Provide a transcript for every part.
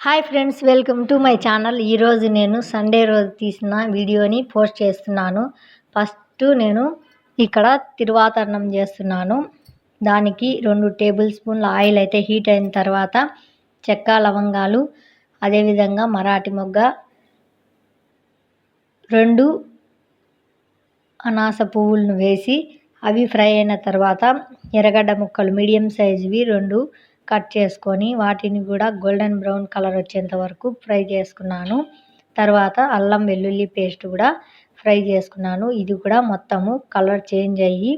Hi friends welcome to my channel ఈరోజు నేను Sunday రోజు తీసిన వీడియోని పోస్ట్ చేస్తున్నాను. ఫస్ట్ నేను ఇక్కడ తిరువాతరణం చేస్తున్నాను. దానికి రెండు టేబుల్ స్పూన్ల ఆయిల్ అయితే హీట్ అయిన తర్వాత చెక్క లవంగాలు అదేవిధంగా మరాఠీ మొగ్గ రెండు అనాస పువ్వులను వేసి అవి ఫ్రై అయిన తర్వాత ఎర్రగడ్డ ముక్కలు మీడియం సైజువి రెండు కట్ చేసుకొని వాటిని కూడా గోల్డెన్ బ్రౌన్ కలర్ వచ్చేంత వరకు ఫ్రై చేసుకున్నాను. తర్వాత అల్లం వెల్లుల్లి పేస్ట్ కూడా ఫ్రై చేసుకున్నాను. ఇది కూడా మొత్తము కలర్ చేంజ్ అయ్యి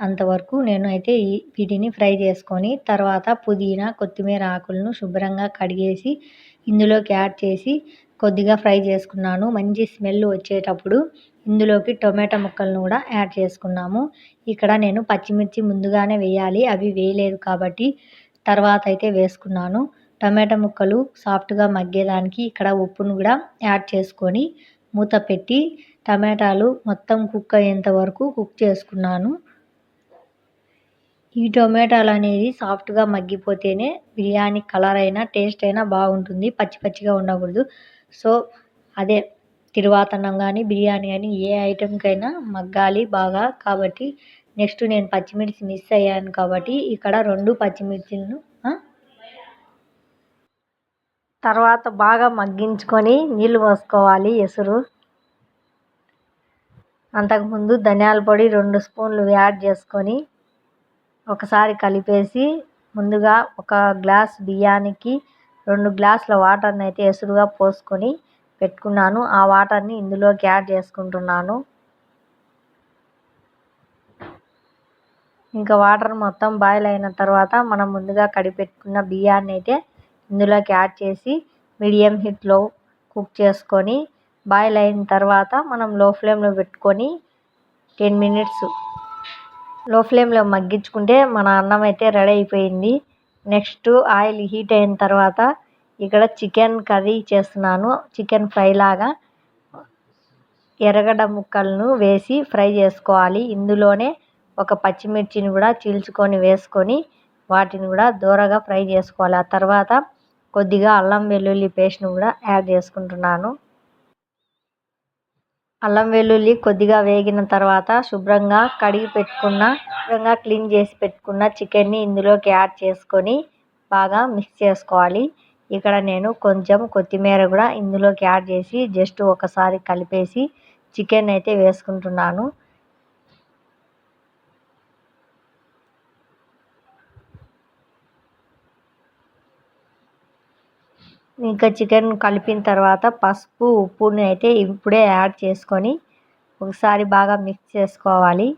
అంతవరకు నేను అయితే వీటిని ఫ్రై చేసుకొని తర్వాత పుదీనా కొత్తిమీర ఆకులను శుభ్రంగా కడిగేసి ఇందులోకి యాడ్ చేసి కొద్దిగా ఫ్రై చేసుకున్నాను. మంచి స్మెల్ వచ్చేటప్పుడు ఇందులోకి టొమాటో ముక్కలను కూడా యాడ్ చేసుకున్నాము. ఇక్కడ నేను పచ్చిమిర్చి ముందుగానే వేయాలి. అవి వేయలేదు కాబట్టి తర్వాత అయితే వేసుకున్నాను. టమాటా ముక్కలు సాఫ్ట్గా మగ్గేదానికి ఇక్కడ ఉప్పును కూడా యాడ్ చేసుకొని మూత పెట్టి టమాటాలు మొత్తం కుక్ అయ్యేంత వరకు కుక్ చేసుకున్నాను. ఈ టొమాటోలు అనేది సాఫ్ట్గా మగ్గిపోతేనే బిర్యానీ కలర్ అయినా టేస్ట్ అయినా బాగుంటుంది. పచ్చి పచ్చిగా ఉండకూడదు. సో అదే తిరువాతనం కానీ బిర్యానీ కానీ ఏ ఐటెంకైనా మగ్గాలి బాగా. కాబట్టి నెక్స్ట్ నేను పచ్చిమిర్చి మిస్ అయ్యాను కాబట్టి ఇక్కడ రెండు పచ్చిమిర్చిలను తర్వాత బాగా మగ్గించుకొని నీళ్ళు పోసుకోవాలి ఎసురు. అంతకుముందు ధనియాల పొడి రెండు స్పూన్లు యాడ్ చేసుకొని ఒకసారి కలిపేసి ముందుగా ఒక గ్లాస్ బియ్యానికి రెండు గ్లాసుల వాటర్ని అయితే ఎసురుగా పోసుకొని పెట్టుకున్నాను. ఆ వాటర్ని ఇందులోకి యాడ్ చేసుకుంటున్నాను. ఇంకా వాటర్ మొత్తం బాయిల్ అయిన తర్వాత మనం ముందుగా కడిపెట్టుకున్న బియ్యాన్ని అయితే ఇందులోకి యాడ్ చేసి మీడియం హీట్లో కుక్ చేసుకొని బాయిల్ అయిన తర్వాత మనం లో ఫ్లేమ్లో పెట్టుకొని టెన్ మినిట్స్లో ఫ్లేమ్లో మగ్గించుకుంటే మన అన్నం అయితే రెడీ అయిపోయింది. నెక్స్ట్ ఆయిల్ హీట్ అయిన తర్వాత ఇక్కడ చికెన్ కర్రీ చేస్తున్నాను. చికెన్ ఫ్రై లాగా ఎర్రగడ్డ ముక్కలను వేసి ఫ్రై చేసుకోవాలి. ఇందులోనే ఒక పచ్చిమిర్చిని కూడా చీల్చుకొని వేసుకొని వాటిని కూడా దూరగా ఫ్రై చేసుకోవాలి. ఆ తర్వాత కొద్దిగా అల్లం వెల్లుల్లి పేస్ట్ను కూడా యాడ్ చేసుకుంటున్నాను. అల్లం వెల్లుల్లి కొద్దిగా వేగిన తర్వాత శుభ్రంగా కడిగి పెట్టుకున్న శుభ్రంగా క్లీన్ చేసి పెట్టుకున్న చికెన్ని ఇందులోకి యాడ్ చేసుకొని బాగా మిక్స్ చేసుకోవాలి. ఇక్కడ నేను కొంచెం కొత్తిమీర కూడా ఇందులోకి యాడ్ చేసి జస్ట్ ఒకసారి కలిపేసి చికెన్ అయితే వేసుకుంటున్నాను. ఇంకా చికెన్ కలిపిన తర్వాత పసుపు ఉప్పుని అయితే ఇప్పుడే యాడ్ చేసుకొని ఒకసారి బాగా మిక్స్ చేసుకోవాలి.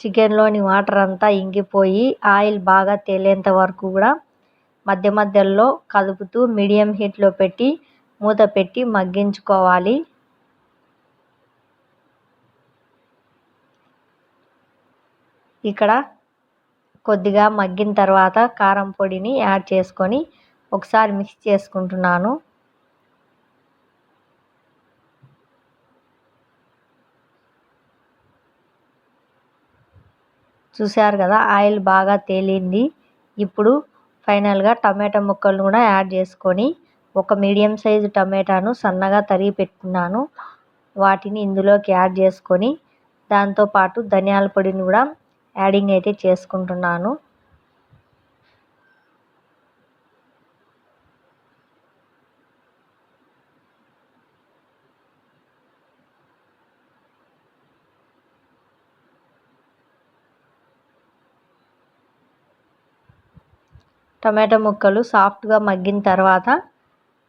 చికెన్లోని వాటర్ అంతా ఇంగిపోయి ఆయిల్ బాగా తేలేంత వరకు కూడా మధ్య మధ్యలో కదుపుతూ మీడియం హీట్లో పెట్టి మూత పెట్టి మగ్గించుకోవాలి. ఇక్కడ కొద్దిగా మగ్గిన తర్వాత కారం పొడిని యాడ్ చేసుకొని ఒకసారి మిక్స్ చేసుకుంటున్నాను. చూశారు కదా ఆయిల్ బాగా తేలింది. ఇప్పుడు ఫైనల్గా టమాటా ముక్కలను కూడా యాడ్ చేసుకొని ఒక మీడియం సైజు టమాటాను సన్నగా తరిగి పెట్టుకున్నాను. వాటిని ఇందులోకి యాడ్ చేసుకొని దాంతోపాటు ధనియాల పొడిని కూడా యాడింగ్ అయితే చేసుకుంటున్నాను. టమాటో ముక్కలు సాఫ్ట్గా మగ్గిన తర్వాత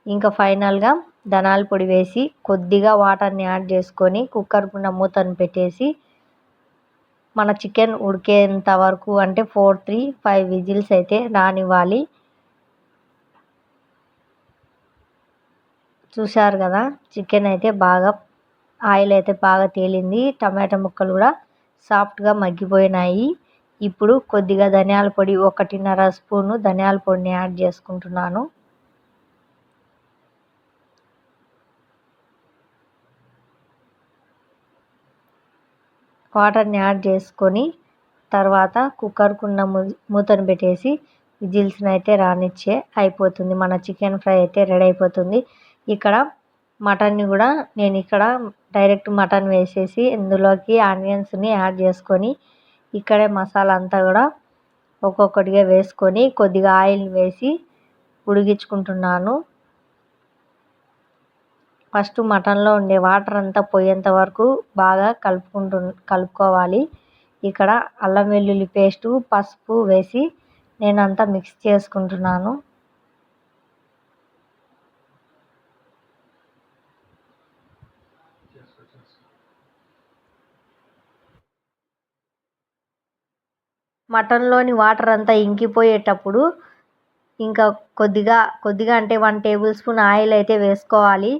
ఇంకా ఫైనల్గా ధనాల పొడి వేసి కొద్దిగా వాటర్ని యాడ్ చేసుకొని కుక్కర్ మూతను పెట్టేసి మన చికెన్ ఉడికేంత వరకు అంటే ఫోర్ త్రీ ఫైవ్ విజిల్స్ అయితే రానివ్వాలి. చూశారు కదా చికెన్ అయితే బాగా ఆయిల్ అయితే బాగా తేలింది. టమాటా ముక్కలు కూడా సాఫ్ట్గా మగ్గిపోయినాయి. ఇప్పుడు కొద్దిగా ధనియాల పొడి ఒకటిన్నర స్పూను ధనియాల పొడిని యాడ్ చేసుకుంటున్నాను. వాటర్ని యాడ్ చేసుకొని తర్వాత కుక్కర్కున్న మూతను పెట్టేసి విజిల్స్ని అయితే రానిచ్చే అయిపోతుంది. మన చికెన్ ఫ్రై అయితే రెడీ అయిపోతుంది. ఇక్కడ మటన్ని కూడా నేను ఇక్కడ డైరెక్ట్ మటన్ వేసేసి ఇందులోకి ఆనియన్స్ని యాడ్ చేసుకొని ఇక్కడే మసాలా అంతా కూడా ఒక్కొక్కటిగా వేసుకొని కొద్దిగా ఆయిల్ వేసి ఉడికించుకుంటున్నాను. ఫస్ట్ మటన్లో ఉండే వాటర్ అంతా పోయేంత వరకు బాగా కలుపుకుంటు కలుపుకోవాలి. ఇక్కడ అల్లం వెల్లుల్లి పేస్టు పసుపు వేసి నేను అంతా మిక్స్ చేసుకుంటున్నాను. మటన్లోని వాటర్ అంతా ఇంకిపోయేటప్పుడు ఇంకా కొద్దిగా కొద్దిగా అంటే వన్ టేబుల్ స్పూన్ ఆయిల్ అయితే వేసుకోవాలి.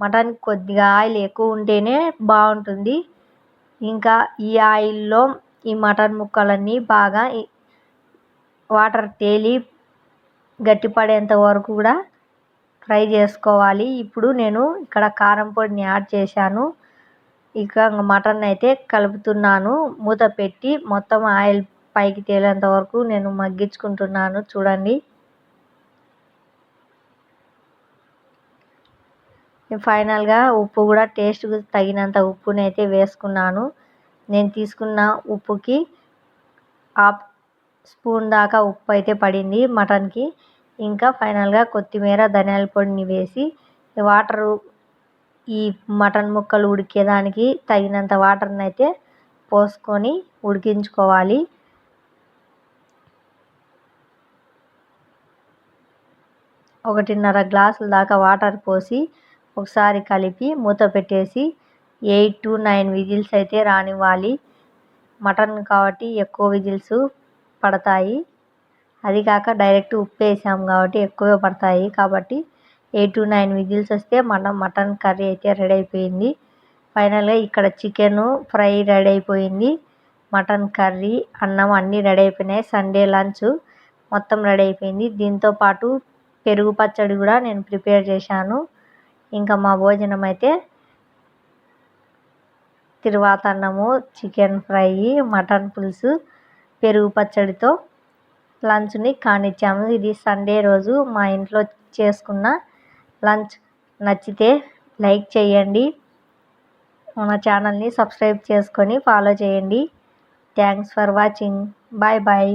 మటన్ కొద్దిగా ఆయిల్ ఎక్కువ ఉంటేనే బాగుంటుంది. ఇంకా ఈ ఆయిల్లో ఈ మటన్ ముక్కలన్నీ బాగా వాటర్ తేలి గట్టిపడేంత వరకు కూడా ఫ్రై చేసుకోవాలి. ఇప్పుడు నేను ఇక్కడ కారం పొడిని యాడ్ చేశాను. ఇక మటన్ అయితే కలుపుతున్నాను. మూత పెట్టి మొత్తం ఆయిల్ పైకి తేలేంత వరకు నేను మగ్గించుకుంటున్నాను. చూడండి. ఫైనల్గా ఉప్పు కూడా టేస్ట్ తగినంత ఉప్పుని అయితే వేసుకున్నాను. నేను తీసుకున్న ఉప్పుకి హాఫ్ స్పూన్ దాకా ఉప్పు అయితే పడింది మటన్కి. ఇంకా ఫైనల్గా కొత్తిమీర ధనియాల పొడిని వేసి వాటరు ఈ మటన్ ముక్కలు ఉడికేదానికి తగినంత వాటర్ని అయితే పోసుకొని ఉడికించుకోవాలి. ఒకటిన్నర గ్లాసుల దాకా వాటర్ పోసి ఒకసారి కలిపి మూత పెట్టేసి ఎయిట్ టు నైన్ విజిల్స్ అయితే రానివ్వాలి. మటన్ కాబట్టి ఎక్కువ విజిల్స్ పడతాయి. అది కాక డైరెక్ట్ ఉప్పు వేసాము కాబట్టి ఎక్కువే పడతాయి. కాబట్టి ఎయిట్ టు నైన్ విజిల్స్ వస్తే మన మటన్ కర్రీ అయితే రెడీ అయిపోయింది. ఫైనల్గా ఇక్కడ చికెను ఫ్రై రెడీ అయిపోయింది. మటన్ కర్రీ అన్నం అన్నీ రెడీ అయిపోయినాయి. సండే లంచ్ మొత్తం రెడీ అయిపోయింది. దీంతో పాటు పెరుగు పచ్చడి కూడా నేను ప్రిపేర్ చేశాను. ఇంకా మా భోజనం అయితే తిరువాతన్నము చికెన్ ఫ్రై మటన్ పులుసు పెరుగు పచ్చడితో లంచ్ని కానిచ్చాము. ఇది సండే రోజు మా ఇంట్లో చేసుకున్న లంచ్. నచ్చితే లైక్ చేయండి. మన ఛానల్ని సబ్స్క్రైబ్ చేసుకొని ఫాలో చేయండి. Thanks for watching. Bye bye.